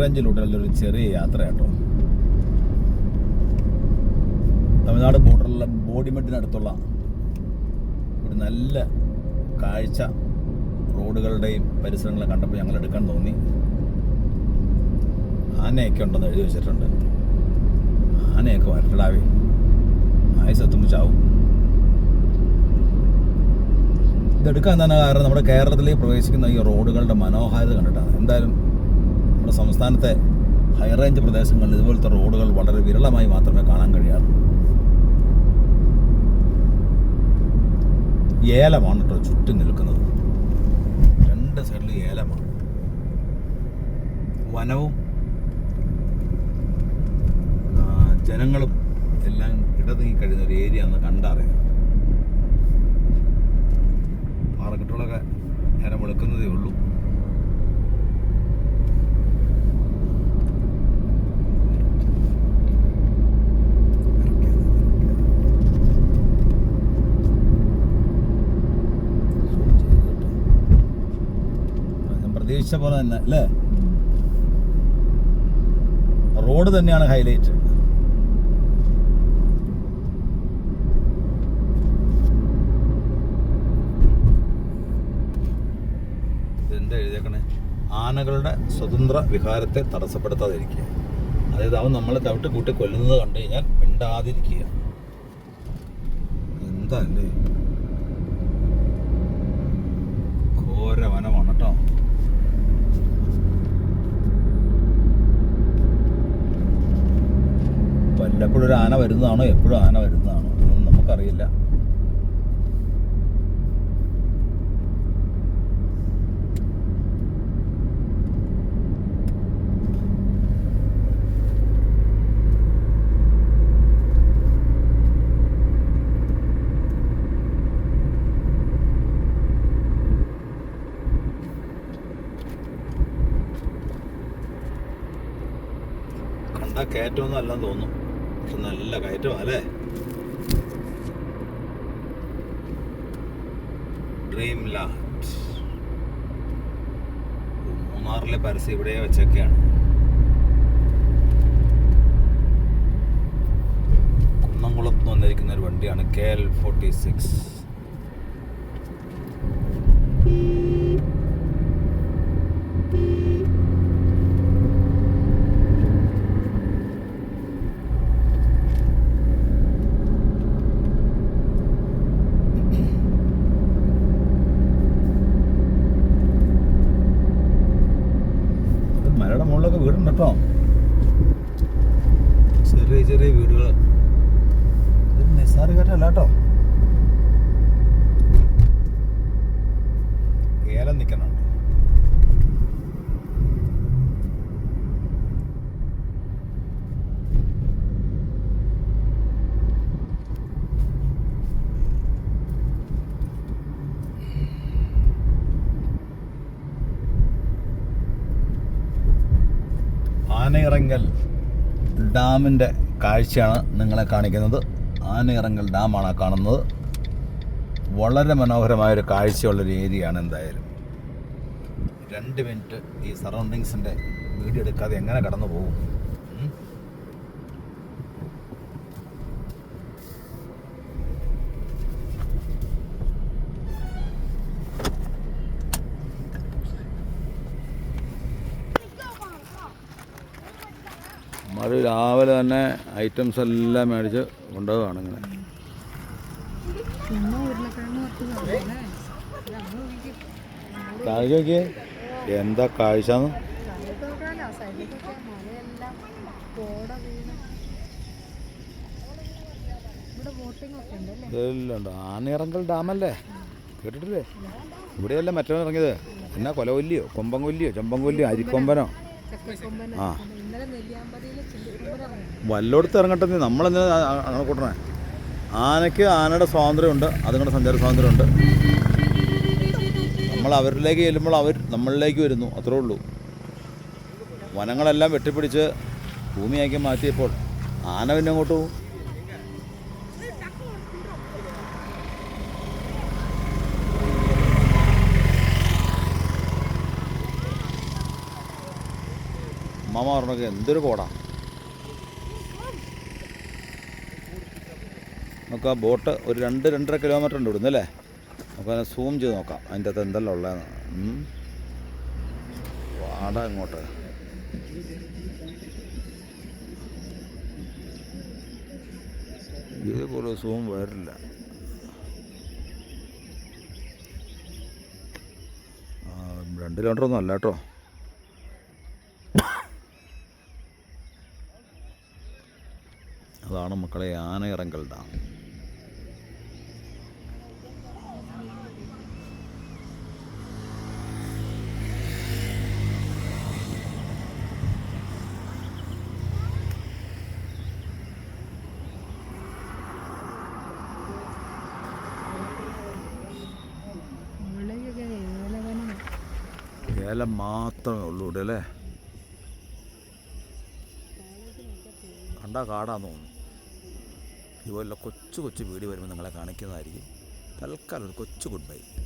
റേഞ്ചിലൂടെയുള്ള ഒരു ചെറിയ യാത്ര കേട്ടോ തമിഴ്നാട് ബോർഡറിലുള്ള ബോഡിമെട്ടിനടുത്തുള്ള ഒരു നല്ല കാഴ്ച റോഡുകളുടെയും പരിസരങ്ങളും കണ്ടപ്പോൾ ഞങ്ങൾ എടുക്കാൻ തോന്നി. ആനയൊക്കെ ഉണ്ടെന്ന് എഴുതി വെച്ചിട്ടുണ്ട്. ആനയൊക്കെ വരട്ടടാവേ ആയുസെത്തുമ്പോൾ ചാവും. ഇതെടുക്കാൻ തന്നെ കാരണം നമ്മുടെ കേരളത്തിലേക്ക് പ്രവേശിക്കുന്ന ഈ റോഡുകളുടെ മനോഹാരിത കണ്ടിട്ടാണ്. എന്തായാലും നമ്മുടെ സംസ്ഥാനത്തെ ഹൈറേഞ്ച് പ്രദേശങ്ങളിൽ ഇതുപോലത്തെ റോഡുകൾ വളരെ വിരളമായി മാത്രമേ കാണാൻ കഴിയാറുള്ളൂ ഏലമാണ് കേട്ടോ ചുറ്റും നിൽക്കുന്നത്. രണ്ട് സൈഡിൽ ഏലമാണ്. വനവും ജനങ്ങളും എല്ലാം ഇടതുങ്ങി കഴിയുന്ന ഒരു ഏരിയ എന്ന് കണ്ടറിയാം. മാർക്കറ്റുകളൊക്കെ നേരം വെളുക്കുന്നതേ ഉള്ളൂ. പ്രതീക്ഷിച്ച പോലെ തന്നെ അല്ലേ? റോഡ് തന്നെയാണ് ഹൈലൈറ്റ്. ഇതെന്താ എഴുതിയേക്കണേ? ആനകളുടെ സ്വതന്ത്ര വിഹാരത്തെ തടസ്സപ്പെടുത്താതിരിക്കുക. അതായത് അവൻ നമ്മളെ തവിട്ട് കൂട്ടി കൊല്ലുന്നത് കണ്ടു കഴിഞ്ഞാൽ മിണ്ടാതിരിക്കുക. എന്താ അല്ലേ ഘോര വനമാണ് കേട്ടോ. വല്ലപ്പോഴും ഒരു ആന വരുന്നതാണോ? എപ്പോഴും ആന വരുന്നതാണോ? അതൊന്നും നമുക്കറിയില്ല. കയറ്റമൊന്നും അല്ലെന്ന് തോന്നുന്നു. പക്ഷെ നല്ല കയറ്റമാണ് അല്ലേ ഡ്രീം ലാൻഡ് മൂന്നാറിലെ പരസ്യം ഇവിടെ വെച്ചൊക്കെയാണ്. കുന്നംകുളത്ത് വന്നിരിക്കുന്ന ഒരു വണ്ടിയാണ് കെ എൽ ഫോർട്ടി സിക്സ്. വീടുണ്ട് കേട്ടോ ചെറിയ ചെറിയ വീടുകൾ നിസ്സാര കയറ്റല്ല കേട്ടോ. ആനയിറങ്കൽ ഡാമിന്റെ കാഴ്ചയാണ് നിങ്ങളെ കാണിക്കുന്നത്. ആനയിറങ്കൽ ഡാമാണ് കാണുന്നത്. വളരെ മനോഹരമായൊരു കാഴ്ചയുള്ളൊരു ഏരിയയാണ് എന്തായാലും. രണ്ട് മിനിറ്റ് ഈ സറൗണ്ടിങ്സിന്റെ വീഡിയോ എടുക്കാതെ എങ്ങനെ കടന്നു പോകും മഴ രാവിലെ തന്നെ ഐറ്റംസ് എല്ലാം മേടിച്ച് കൊണ്ടുപോവാണ് ഇങ്ങനെ. കാഴ്ച നോക്കിയേ എന്താ ഉണ്ടല്ലേ ഇതെല്ലാം ആനയിറങ്കൽ ഡാമല്ലേ? കേട്ടിട്ടില്ലേ? ഇവിടെയല്ല മറ്റവൻ ഇറങ്ങിയത്? എന്നാ കൊലകൊല്ലിയോ? ചെമ്പം കൊല്ലിയോ അരിക്കൊമ്പനോ? ആ. വല്ലോടത്ത് ഇറങ്ങട്ടെ നമ്മളെന്തിനാ അങ്ങനെ കൂട്ടണേ? ആനയ്ക്ക് ആനയുടെ സ്വാതന്ത്ര്യമുണ്ട് അതുങ്ങളുടെ സഞ്ചാര സ്വാതന്ത്ര്യമുണ്ട്. നമ്മൾ അവരിലേക്ക് ചെല്ലുമ്പോൾ അവർ നമ്മളിലേക്ക് വരുന്നു അത്രേ ഉള്ളൂ. വനങ്ങളെല്ലാം വെട്ടിപ്പിടിച്ച് ഭൂമിയാക്കി മാറ്റിയപ്പോൾ ആന പിന്നെ അങ്ങോട്ട് പോകും. അമ്മമ്മ പറഞ്ഞൊക്കെ എന്തൊരു കോടാ. നമുക്ക് ആ ബോട്ട് ഒരു രണ്ട് രണ്ടര കിലോമീറ്റർ ഉണ്ട് ഇവിടുന്ന് അല്ലേ? നമുക്ക് അതിനെ സൂം ചെയ്ത് നോക്കാം. അതിന്റെ അകത്ത് എന്തെല്ലാം ഉള്ളതെന്ന്. വാട ഇങ്ങോട്ട്. ഇതേപോലെ സൂം വരില്ല. രണ്ട് കിലോമീറ്റർ ഒന്നും അല്ല കേട്ടോ. അതാണ് മക്കളെ ആനയിറങ്കൽ ഡാം. ഇല മാത്രമേ ഉള്ളൂ ഇവിടെ അല്ലേ? കണ്ടാ കാടാന്ന് തോന്നുന്നു. ഇതുപോലെ കൊച്ചു കൊച്ചു വീഡിയോ വരുമ്പോൾ നിങ്ങളെ കാണിക്കുന്നതായിരിക്കും. തൽക്കാലം ഒരു കൊച്ചു ഗുഡ് ബൈ